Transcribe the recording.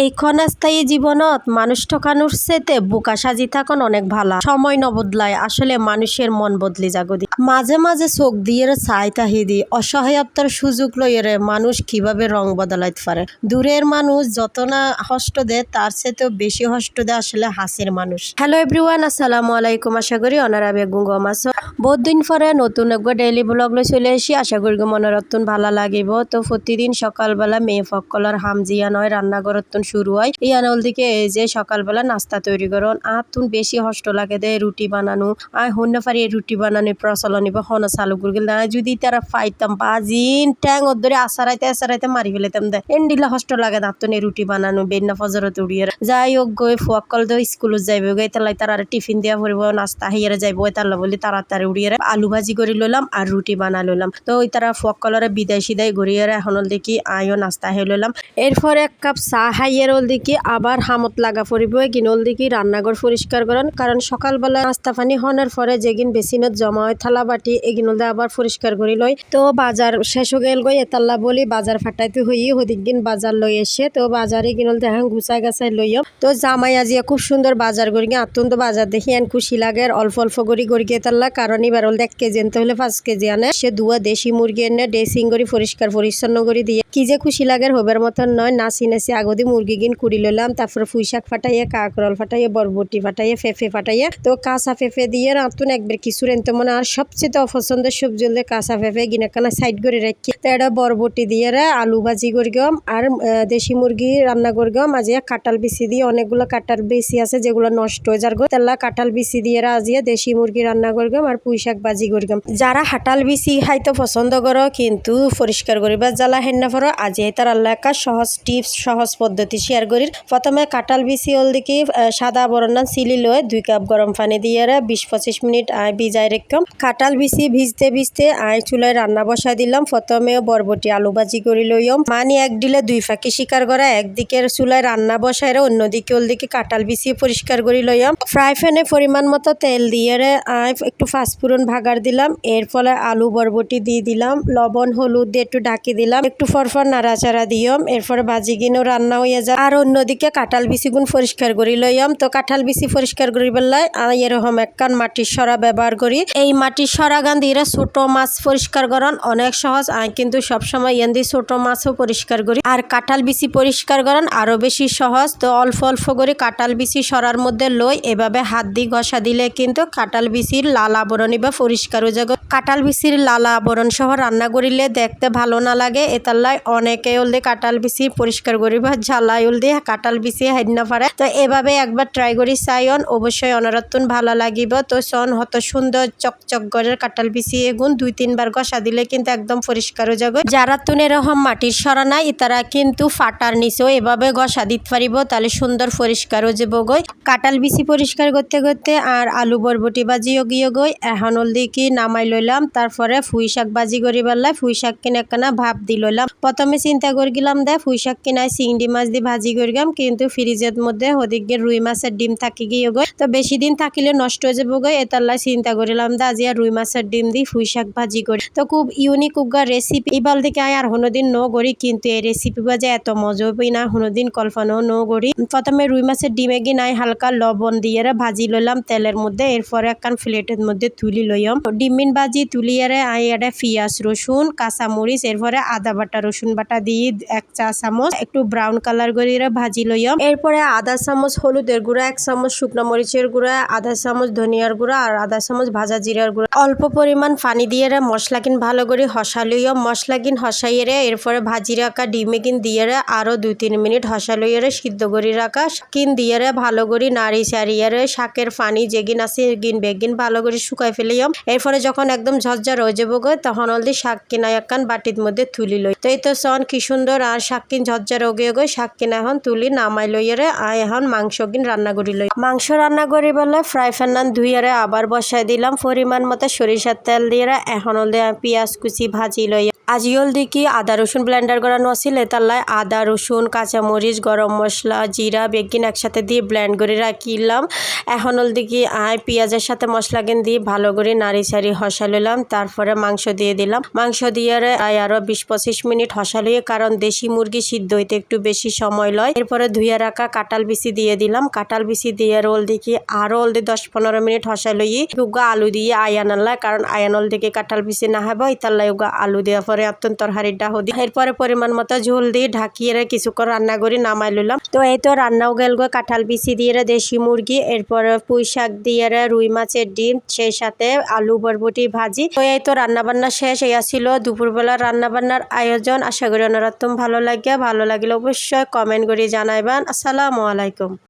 এই ক্ষণস্থায়ী জীবনত মানুষ ঠকানোর চেতে বোকা সাজি থাকুন অনেক ভালা। সময় নবদলায় আসলে মানুষের মন বদলি জাগদি মাঝে মাঝে চোখ দিয়ে চাই তাহিদি অসহায়তার সুযোগ লইয়ে মানুষ কীভাবে রং বদলাইতে পারে? দূরের মানুষ যত না কষ্ট দেয়, তার চেয়েতেও বেশি কষ্ট দেয় আসলে হাসির মানুষ। হ্যালো এভরিওয়ান আসসালামু আলাইকুম। আশা করি অনারা বেগুন গম আছো। বহুত দিন পরে নতুন একবার ডেইলি ব্লগ লৈ চলে আসি আশা করি মনের অত্যন্ত ভালো লাগিব। তো প্রতিদিন সকালবেলা মেয়ে ফকলর হামজিয়া নয় রান্নাঘরতন শুরু হয় ইয়ানল দিকে এই যে সকালবেলা নাস্তা তৈরি করন। আর তুন বেশি কষ্ট লাগে দে রুটি বানানো। আর হন্য পারি এই রুটি বানানোর প্রচলন এবার হন চালু করে গেল। যদি তারা পাইতাম, বাজিন ট্যাং ওর ধরে আসারাইতে আসারাইতে মারি ফেলেতাম দে। এন্ডিলা কষ্ট লাগে না তুন রুটি বানানো, বেন্না ফজরত উড়িয়ে। যাই হোক গই ফুয়াকল দো স্কুলত যাইব গই তালাই তার টিফিন দিয়া পড়ব নাস্তা হিয়ারে যাইব তাল্লা বলি তাড়াতাড়ি উড়িয়ে আলু ভাজি করে লইলাম আর রুটি বানা লইলাম। তো ওই তারা ফুয়াকলরে বিদায় সিদায় ঘুরিয়ে এখন দেখি আয়ও নাস্তা হয়ে লইলাম। এরপর এক কাপ চা হাইয়ের ওল দেখি আবার হামত লাগা পড়িব। কিনল দেখি রান্নাঘর পরিষ্কার করেন, কারণ সকালবেলা নাস্তা পানি হনের পরে যেগিন বেসিনত জমা হয় থালা বাটি এগিন দিয়ে আবার পরিষ্কার করি লই তো বাজার শেষ হয়ে গেল গই এতাল্লা বলি বাজার ফাটাইতে হই হদিক দিন বাজার লই এসে, তো বাজারে কিনল দেখান গুছাই গাছাই লইও। তো জামাই আজিয়া খুব সুন্দর বাজার করি গিয়ে আত্মন্ত বাজার দেখি এন খুশি লাগে অল্প অল্প করি করি গিয়ে তাল্লা কারণ এবার হল এক কেজি আনতে হলে পাঁচ কেজি আনে। সে দুয়া দেশি মুরগি এনে ড্রেসিং করি পরিষ্কার পরিচ্ছন্ন করে দিয়ে, কি যে খুশি লাগে হবার মতন নয়, নাচি নাচি আগদি মুরগি গিন কুড়ি লইলাম, তারপরে পুঁই শাক ফাটাইয়ে, কাকরল ফাটাইয়ে, বরবটি ফাটাইয়ে, ফেফে ফাটাইয়ে, তো কাঁচা ফেফে দিয়ে রাতুন একবার কিছু রেনতে মনে আর সবচেয়ে অপছন্দের সবজি হলে কাঁচা ফেফে গিনে কানা সাইড করে রাখি। তো এটা বরবটি দিয়ে আলু ভাজি করে গম আর দেশি মুরগি রান্না করে গম আজিয়া কাঁঠাল বিচি দিয়ে অনেকগুলো কাঁঠাল বেশি আছে যেগুলো নষ্ট হয়ে যার তেলা কাঁঠাল বিচি দিয়ে আজিয়া দেশি মুরগি রান্না করে গম আর পুঁই শাক ভাজি করে গম যারা হাটাল বিচি খাইতে পছন্দ করো, কিন্তু পরিষ্কার করিবা জ্বালা হেন্না ফরো আজি তার আল্লাহ সহজ টিপস সহজ পদ্ধতি শেয়ার করি। প্রথমে কাঁঠাল হল দেখি সাদা বরণান সিলি লয়ে দুই কাপ গরম পানি দিয়ে বিশ পঁচিশ মিনিট আয় ভিজাই রেখম। কাঁঠাল বিচি ভিজতে ভিজতে আয় চুলায় রান্না বসাই দিলাম। প্রথমে বরবটি আলু ভাজি করি লইম। মানি এক দিলে দুই ফাঁকি শিকার করা, একদিকের চুলায় রান্না বসাই রে অন্যদিকে ওল দিকে কাঁঠাল বিচি পরিষ্কার করি লইম। ফ্রাই প্যানে পরিমাণ মতো তেল দিয়ে আয় একটু ফাঁসফুরন ভাগার দিলাম। এর ফলে আলু বরবটি দিয়ে দিলাম। লবণ, হলুদ দিয়ে একটু ঢাকি দিলাম। একটু ফরফর নাড়াচাড়া দিয়ম। এরপরে ভাজি গিনও রান্না হয়ে যায় আর অন্যদিকে কাঁঠাল বিচি গুণ পরিষ্কার করি লইম তো কাঁঠাল বিচি পরিষ্কার করি আমি এরকম একখান মাটির সরা ব্যবহার করি। এই মাটির সরা গান দিয়ে ছোট মাছ পরিষ্কার করান অনেক সহজ। আমি কিন্তু সবসময় এন দিয়ে ছোট মাছও পরিষ্কার করি। আর কাঁঠাল বিচি পরিষ্কার করান আরও বেশি সহজ। তো অল্প অল্প করে কাঁঠাল বিচি সরার মধ্যে লই এভাবে হাত দিয়ে ঘষা দিলে কিন্তু কাঁঠাল বিচির লাল আবরণী বা পরিষ্কার হয়ে যাবে। কাঁঠাল বিচির লাল আবরণ সহ রান্না করিলে দেখতে ভালো না লাগে। এতাল্লাই অনেকে হল কাঁঠাল বিচি পরিষ্কার করিবা ঝালাই হল দিয়ে কাঁঠাল বিচি হাইড না পারে তো এভাবে একবার ট্রাই করি চাইন অবশ্যই অনারত্তন ভালো লাগিব। তো সন হত সুন্দর চকচক গড়ের কাঁঠাল বিচি এগুন দুই, তিনবার ঘষা দিলে কিন্তু একদম পরিষ্কার হয়ে যাবে। যারা তুন এরকম মাটির সরা নাই, তারা কিন্তু ফাটার নিচেও এভাবে ঘষা দিতে পারিব, তাহলে সুন্দর পরিষ্কার হয়ে যাব গই। কাঁঠাল বিছি পরিষ্কার করতে করতে আর আলু বরবটি বাজিও গিয়ে গই। এখন কি নামাই লইলাম, তারপরে ফুই শাক বাজি করি বেলায়। ফুই শাক কিনে একখানা ভাপ দি লইলাম। প্রথমে চিন্তা করে গেলাম দে ফুই শাক কিনায় চিংড়ি মাছ দিয়ে ভাজি করি গেলাম কিন্তু ফ্রিজের মধ্যে ওদিক গিয়ে রুই মাছের ডিম থাকি গিয়ে গই তো বেশি দিন থাকিলে নষ্ট হয়ে যাব গই এতাল্লাই চিন্তা করিলাম, দা আজি আর রুই মাছের ডিম দি ফুই শাক ভাজি করি। তো খুব ইউনিক উগা রেসিপি এবার থেকে আয় আর কোনোদিন ন করি, কিন্তু এই রেসিপি বাজে এত মজা হবই না কোনোদিন কল্পনাও ন করি। প্রথমে রুই মাছের ডিমে গিয়ে নাই হালকা লবণ দিয়ে ভাজি লইলাম তেলের মধ্যে, এরপরে একখান প্লেটের মধ্যে তুলি লইম ডিমিন ভাজি তুলি তুলিয়ারে আই এটা পিঁয়াজ রসুন, কাঁচামরিচ, এরপরে আদা বাটা, রসুন বাটা দিয়ে এক চা চামচ, একটু ব্রাউন কালার করে রে ভাজি লইম এরপরে আধা চামচ, হলুদের গুঁড়া, এক চামচ শুকনো মরিচের গুঁড়া, আধা চামচ ধনিয়ার গুঁড়া আর আধা চামচ ভাজা জিরার গুঁড়া। অল্প পরিমাণ পানি দিয়ে মশলা কিন ভালো করে হসা লইম মশলা কিন এরপরে ভাজি রাখা ডিমে কিন দিয়ে আরও দুই তিন মিনিট হসা লইয়ে সিদ্ধ করে রাখা কিন দিয়ে ভালো করে নাড়ি চাড়িয়ে রে শাকের পানি যেগিন আছে গিন বেগিন ভালো করে শুকাই ফেলিয়ম। এরপরে যখন একদম ঝরঝর হয়ে যাব তখন হলদি শাক কিনা একখান বাটির মধ্যে তুলি লই। তো এই তো সন, কি সুন্দর আর শাক কিন ঝরঝর হয়ে গো, শাক কিনা এখন তুলি নামাই লইয়ারে আর এখন মাংস কিন রান্না করি লই মাংস রান্না করি বলে ফ্রাই প্যান ধুইয়ারে আবার বসাই দিলাম। পরিমাণ মতো সরিষার তেল দিয়ে এখন পেঁয়াজ কুচি ভাজি লই আজিওল দেখি আদা রসুন ব্লেন্ডার করানো আছিল তাল্লায় আদা রসুন, কাঁচামরিচ, গরম মশলা, জিরা বেগিন একসাথে দিয়ে ব্লেন্ড করে রাখিলাম। এখন হল দেখি আয় পেঁয়াজের সাথে মশলা কেন দিয়ে ভালো করে নাড়ি চাড়ি হসা লইলাম তারপরে মাংস দিয়ে দিলাম। মাংস দিয়ে আয় আরও বিশ পঁচিশ মিনিট হসা লইয়ে কারণ দেশি মুরগি সিদ্ধ হইতে একটু বেশি সময় লয়। এরপরে ধুয়ে রাখা কাঁঠাল বিচি দিয়ে দিলাম। কাঁঠাল বিচি দিয়ে রোল দিকে আরও হল দিয়ে দশ পনেরো মিনিট হসাই লই উগা আলু দিয়ে আয়ান কারণ আয়ানল দিকে কাঁঠাল বিচি না হব ইতাল্লাই আলু দেওয়া পরে অত্যন্ত তরহারিটা হদি। এরপরে পরিমাণ মতো ঝোল দিয়ে ঢাকিয়ে রে কিছুক্ষণ রান্না করি নামাই লইলাম। তো এই তো রান্নাও গেল গো, কাঁঠাল বিচি দিয়ে রে, দেশি মুরগি, এরপরে পুঁই শাক দিয়ে রে, রুই মাছের ডিম, সেই সাথে আলু বরবটি ভাজি। তো এই তো রান্না বান্না শেষ এই ছিল দুপুরবেলা রান্না বান্নার আয়োজন। আশা করি অনারত্তম ভালো লাগে ভালো লাগলে অবশ্যই কমেন্ট করে জানাইবেন। আসসালামু আলাইকুম।